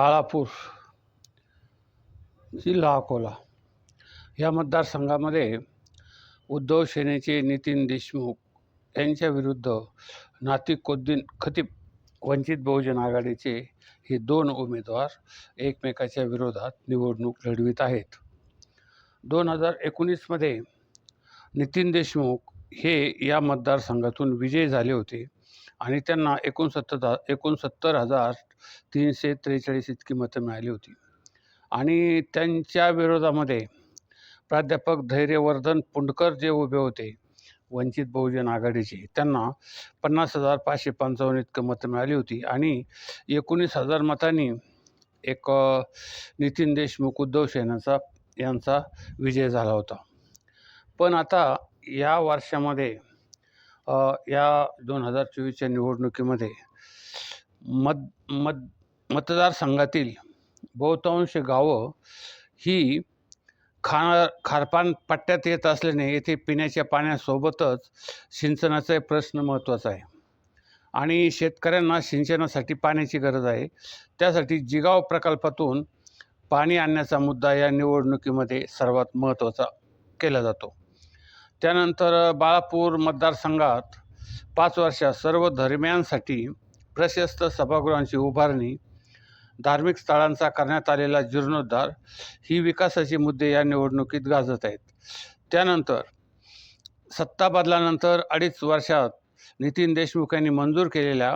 बाळापूर जिल्हा अकोला. या मतदारसंघामध्ये उद्धव सेनेचे नितीन देशमुख यांच्याविरुद्ध नातिकुद्दीन खतीब वंचित बहुजन आघाडीचे हे दोन उमेदवार एकमेकाच्या विरोधात निवडणूक लढवित आहेत. दोन हजार एकोणीसमध्ये नितीन देशमुख हे या मतदारसंघातून विजयी झाले होते. आणि त्यांना एकोणसत्तर एकोणसत्तर हजार तीनशे त्रेचाळीस इतकी मतं मिळाली होती. आणि त्यांच्या विरोधामध्ये प्राध्यापक धैर्यवर्धन पुंडकर जे उभे होते वंचित बहुजन आघाडीचे त्यांना पन्नास हजार पाचशे पंचावन्न इतकं मतं मिळाली होती. आणि एकोणीस हजार मतांनी एक नितीन देशमुख उद्धव सेनाचा यांचा विजय झाला होता. पण आता या वर्षामध्ये या दोन हजार चोवीसच्या निवडणुकीमध्ये मत मत मतदारसंघातील बहुतांश गावं ही खा खारपान पट्ट्यात येत असल्याने येथे पिण्याच्या पाण्यासोबतच सिंचनाचा प्रश्न महत्त्वाचा आहे. आणि शेतकऱ्यांना सिंचनासाठी पाण्याची गरज आहे. त्यासाठी जिगाव प्रकल्पातून पाणी आणण्याचा मुद्दा या निवडणुकीमध्ये सर्वात महत्त्वाचा केला जातो. त्यानंतर बाळापूर मतदारसंघात पाच वर्षात सर्व धर्मियांसाठी प्रशस्त सभागृहांची उभारणी धार्मिक स्थळांचा करण्यात आलेला जीर्णोद्धार ही विकासाचे मुद्दे या निवडणुकीत गाजत आहेत. त्यानंतर सत्ता बदलानंतर अडीच वर्षात नितीन देशमुख यांनी मंजूर केलेल्या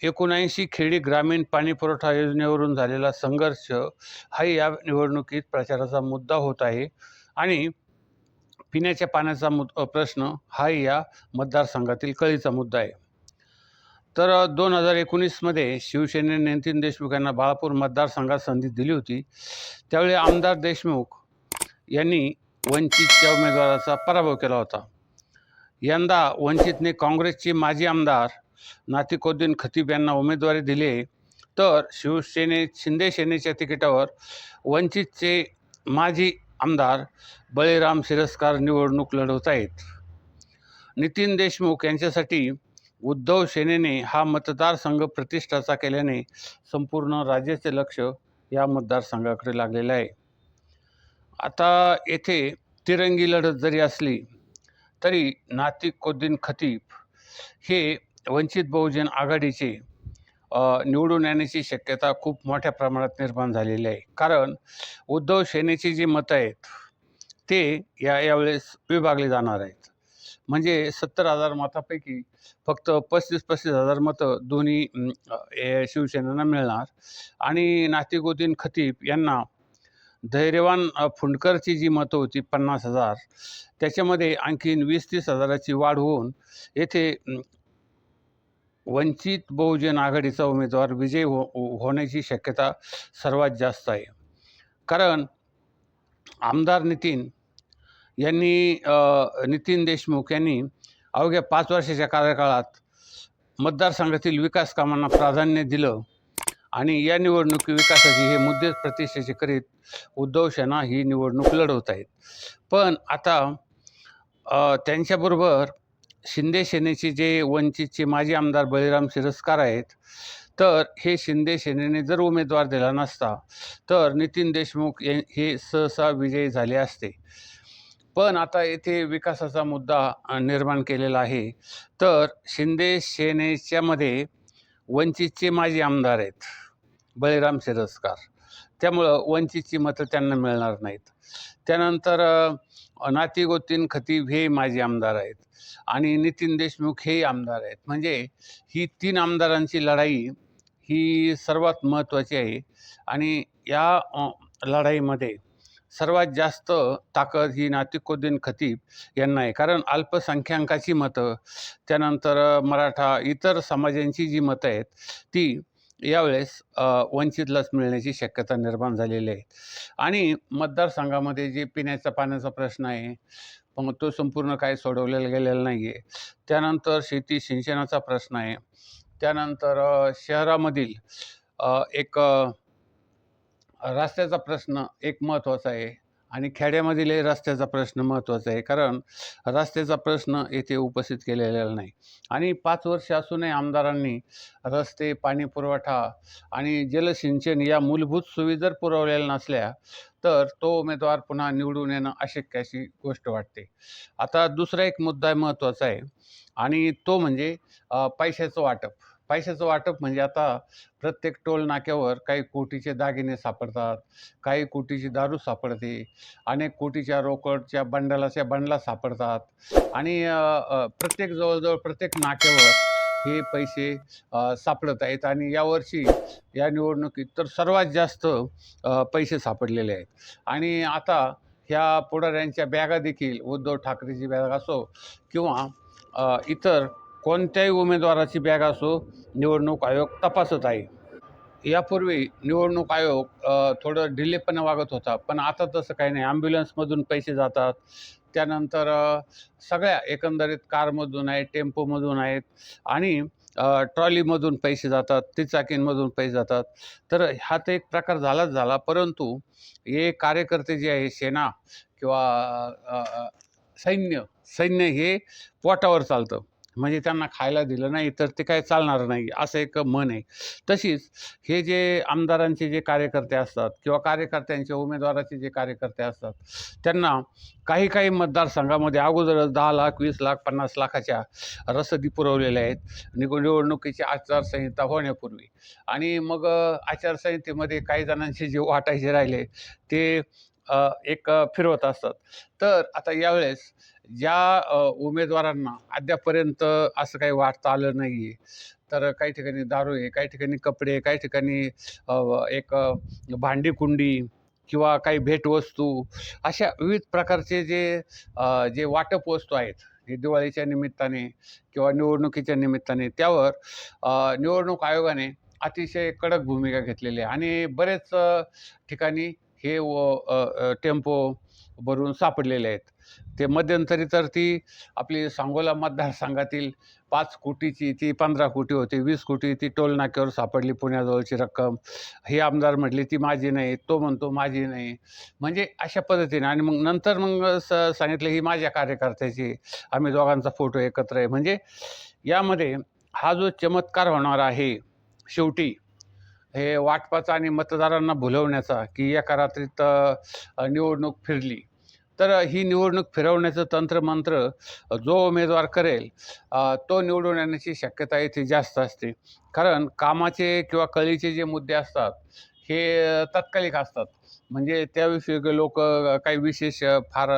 एकोणऐंशी खेडी ग्रामीण पाणीपुरवठा योजनेवरून झालेला संघर्ष हा या निवडणुकीत प्रचाराचा मुद्दा होत आहे आणि पिण्याच्या पाण्याचा मुद प्रश्न हा या मतदारसंघातील कळीचा मुद्दा आहे. तर दोन हजार एकोणीसमध्ये शिवसेनेने नितीन देशमुख यांना बाळापूर मतदारसंघात संधी दिली होती. त्यावेळी आमदार देशमुख यांनी वंचितच्या उमेदवाराचा पराभव केला होता. यंदा वंचितने काँग्रेसचे माजी आमदार नातिकोद्दीन खतीब यांना उमेदवारी दिली तर शिवसेने शिंदे सेनेच्या तिकिटावर वंचितचे माजी आमदार बळीराम शिरस्कार निवडणूक लढवत आहेत. नितीन देशमुख यांच्यासाठी उद्धव सेनेने हा मतदारसंघ प्रतिष्ठाचा केल्याने संपूर्ण राज्याचे लक्ष या मतदारसंघाकडे लागलेलं आहे. आता येथे तिरंगी लढत जरी असली तरी नातिकुद्दीन खतीब हे वंचित बहुजन आघाडीचे निवडून येण्याची शक्यता खूप मोठ्या प्रमाणात निर्माण झालेली आहे. कारण उद्धव सेनेची जी मतं आहेत ते या यावेळेस विभागले जाणार आहेत. म्हणजे सत्तर हजार मतापैकी फक्त पस्तीस पस्तीस हजार मतं दोन्ही शिवसेनेनं ए- मिळणार. आणि नातिकुद्दीन खतीब यांना धैर्यवान फुंडकरची जी मतं होती पन्नास हजार त्याच्यामध्ये आणखीन वीस तीस हजाराची वाढ होऊन येथे वंचित बहुजन आघाडीचा उमेदवार विजय हो-, हो होण्याची शक्यता सर्वात जास्त आहे. कारण आमदार नितीन यांनी नितीन देशमुख यांनी अवघ्या पाच वर्षाच्या कार्यकाळात मतदारसंघातील विकास कामांना प्राधान्य दिलं आणि या निवडणुकी विकासाची हे मुद्दे प्रतिष्ठेचे करीत उद्धव सेना ही निवडणूक लढवत आहेत. पण आता त्यांच्याबरोबर शिंदे सेनेचे जे वंचितचे माजी आमदार बळीराम शिरस्कार आहेत तर हे शिंदे सेनेने जर उमेदवार दिला नसता तर नितीन देशमुख हे हे सहसा विजयी झाले असते. पण आता येथे विकासाचा मुद्दा निर्माण केलेला आहे. तर शिंदे सेनेच्यामध्ये वंचितचे माजी आमदार आहेत बळीराम शिरस्कार. त्यामुळं वंचितची मतं त्यांना मिळणार नाहीत. त्यानंतर नाती गोतीन खतीब हे माजी आमदार आहेत. आणि नितीन देशमुख हेही आमदार आहेत. म्हणजे ही तीन आमदारांची लढाई ही सर्वात महत्त्वाची आहे. आणि या लढाईमध्ये सर्वात जास्त ताकद ही नातिकुद्दीन खतीब यांना आहे. कारण अल्पसंख्याकाची मतं त्यानंतर मराठा इतर समाजांची जी मतं आहेत ती यावेळेस वंचितलाच मिळण्याची शक्यता निर्माण झालेली आहे. आणि मतदारसंघामध्ये जे पिण्याचा पाण्याचा प्रश्न आहे मग तो संपूर्ण काही सोडवलेला गेलेला नाही आहे त्यानंतर शेती सिंचनाचा प्रश्न आहे. त्यानंतर शहरामधील एक रस्त्याचा प्रश्न एक महत्त्वाचा आहे. आणि खेड्यामधील रस्त्याचा प्रश्न महत्त्वाचा आहे कारण रस्त्याचा प्रश्न येथे उपस्थित केलेला नाही. आणि पाच वर्ष असूनही आमदारांनी रस्ते पाणी पुरवठा आणि जलसिंचन या मूलभूत सुविधा जर पुरवलेल्या नसल्या तर तो उमेदवार पुन्हा निवडून येणं अशक्य अशी गोष्ट वाटते. आता दुसरा एक मुद्दा महत्त्वाचा आहे आणि तो म्हणजे पैशाचं वाटप. पैशाचं वाटप म्हणजे आता प्रत्येक टोल नाक्यावर काही कोटीचे दागिने सापडतात काही कोटीची दारू सापडते अनेक कोटीच्या रोकडच्या बंडलाच्या बंडला सापडतात. आणि प्रत्येक जवळजवळ प्रत्येक नाक्यावर हे पैसे सापडत आहेत. आणि यावर्षी या निवडणुकीत तर सर्वात जास्त पैसे सापडलेले आहेत. आणि आता ह्या पुढाऱ्यांच्या बॅगा देखील उद्धव ठाकरेची बॅग असो किंवा इतर कोणत्याही उमेदवाराची बॅग असो निवडणूक आयोग तपासत आहे. यापूर्वी निवडणूक आयोग थोडं ढिलेपणा वागत होता पण आता तसं काही नाही. ॲम्ब्युलन्समधून पैसे जातात. त्यानंतर सगळ्या एकंदरीत कारमधून आहेत टेम्पोमधून आहेत आणि ट्रॉलीमधून पैसे जातात तिचाकींमधून पैसे जातात. तर हा तर एक प्रकार झालाच झाला परंतु हे कार्यकर्ते जे आहे सेना किंवा सैन्य सैन्य हे पोटावर चालतं. म्हणजे त्यांना खायला दिलं नाही तर ते काय चालणार नाही असं एक मन आहे. तशीच हे जे आमदारांचे जे कार्यकर्ते असतात किंवा कार्यकर्त्यांचे उमेदवाराचे जे कार्यकर्ते असतात त्यांना काही काही मतदारसंघामध्ये अगोदरच दहा लाख वीस लाख पन्नास लाखाच्या रसदी पुरवलेल्या आहेत. निव निवडणुकीची आचारसंहिता होण्यापूर्वी. आणि मग आचारसंहितेमध्ये काही जणांचे जे वाटायचे राहिले ते एक फिरवत असतात. तर आता यावेळेस ज्या उमेदवारांना अद्यापर्यंत असं काही वाटता आलं नाही आहे तर काही ठिकाणी दारू आहे काही ठिकाणी कपडे काही ठिकाणी एक भांडीकुंडी भांडी कुंडी किंवा काही भेटवस्तू अशा विविध प्रकारचे जे जे वाटप वस्तू आहेत हे दिवाळीच्या निमित्ताने किंवा निवडणुकीच्या निमित्ताने त्यावर निवडणूक आयोगाने अतिशय कडक भूमिका घेतलेली आहे. आणि बरेच ठिकाणी हे व टेम्पो भरून सापडलेले आहेत. ते मध्यंतरी तर ती आपली सांगोला मतदारसंघातील पाच कोटीची ती पंधरा कोटी होती वीस कोटी ती टोलनाक्यावर सापडली पुण्याजवळची रक्कम. ही आमदार म्हटली ती माझी नाही. तो म्हणतो माझी नाही. म्हणजे अशा पद्धतीने आणि मग नंतर मग स सांगितलं ही माझ्या कार्यकर्त्याची आम्ही दोघांचा फोटो एकत्र आहे. म्हणजे यामध्ये हा जो चमत्कार होणार आहे शेवटी हे वाटपाचा आणि मतदारांना भुलवण्याचा की एका रात्रीत निवडणूक फिरली. तर ही निवडणूक फिरवण्याचं तंत्रमंत्र जो उमेदवार करेल तो निवडून येण्याची शक्यता इथे जास्त असते. कारण कामाचे किंवा कळीचे जे मुद्दे असतात हे तात्कालिक असतात. म्हणजे त्याविषयी लोक काही विशेष फार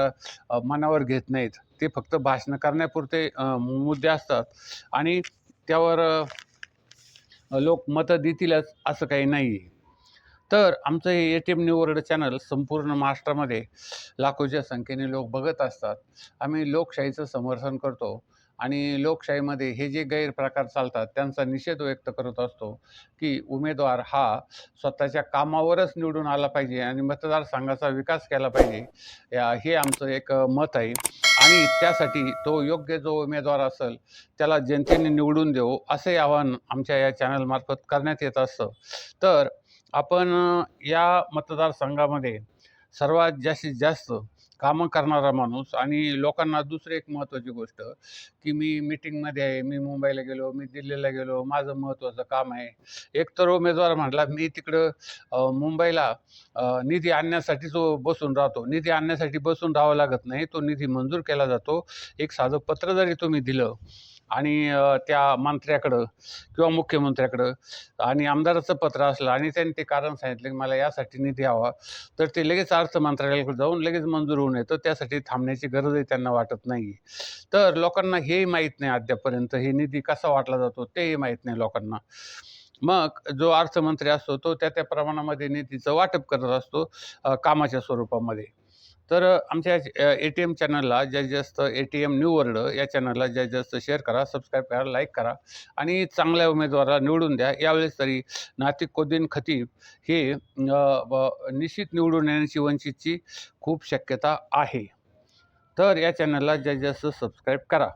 मनावर घेत नाहीत. ते फक्त भाषणं करण्यापुरते मुद्दे असतात. आणि त्यावर लोक मतं देतीलच असं काही नाही आहे तर आमचं हे A T M new world channel संपूर्ण महाराष्ट्रामध्ये लाखोच्या संख्येने लोक बघत असतात. आम्ही लोकशाहीचं समर्थन करतो आणि लोकशाहीमध्ये हे जे गैरप्रकार चालतात त्यांचा निषेध व्यक्त करत असतो की उमेदवार हा स्वतःच्या कामावरच निवडून आला पाहिजे आणि मतदारसंघाचा विकास केला पाहिजे. या- हे आमचं एक मत आहे. आणि त्यासाठी तो योग्य जो उमेदवार असेल त्याला जनतेने निवडून देऊ असे आवाहन आमच्या या चॅनलमार्फत करण्यात येत असतं. तर आपण या मतदारसंघामध्ये सर्वात जास्तीत जास्त कामं करणारा माणूस आणि लोकांना दुसरी एक महत्त्वाची गोष्ट की मी मीटिंगमध्ये आहे मी मुंबईला गेलो मी दिल्लीला गेलो माझं महत्त्वाचं काम आहे. एकतर उमेदवार म्हटला मी तिकडं मुंबईला निधी आणण्यासाठी जो बसून राहतो. निधी आणण्यासाठी बसून राहावं लागत नाही तो निधी मंजूर केला जातो. एक साधं पत्र जरी तुम्ही दिलं आणि त्या मंत्र्याकडं किंवा मुख्यमंत्र्याकडं आणि आमदाराचं पत्र असलं आणि त्यांनी ते कारण सांगितलं की मला यासाठी निधी हवा तर ते लगेच अर्थ मंत्रालयाकडे जाऊन लगेच मंजूर होऊन येतं. त्यासाठी थांबण्याची गरजही त्यांना वाटत नाही. तर लोकांना हेही माहीत नाही अद्यापर्यंत हे निधी कसा वाटला जातो तेही माहीत नाही लोकांना. मग जो अर्थमंत्री असतो तो त्या त्या प्रमाणामध्ये निधीचं वाटप करत असतो कामाच्या स्वरूपामध्ये. तर आमच्या ए टी एम चॅनलला जास्तीत जास्त A T M new world या चॅनलला जास्तीत जास्त शेअर करा सबस्क्राईब करा लाईक करा आणि चांगल्या उमेदवाराला निवडून द्या. यावेळेस तरी नातिक कोद्दीन खतीब हे निश्चित निवडून येण्याची वंचितची खूप शक्यता आहे. तर या चॅनलला जास्तीत जास्त सबस्क्राईब करा.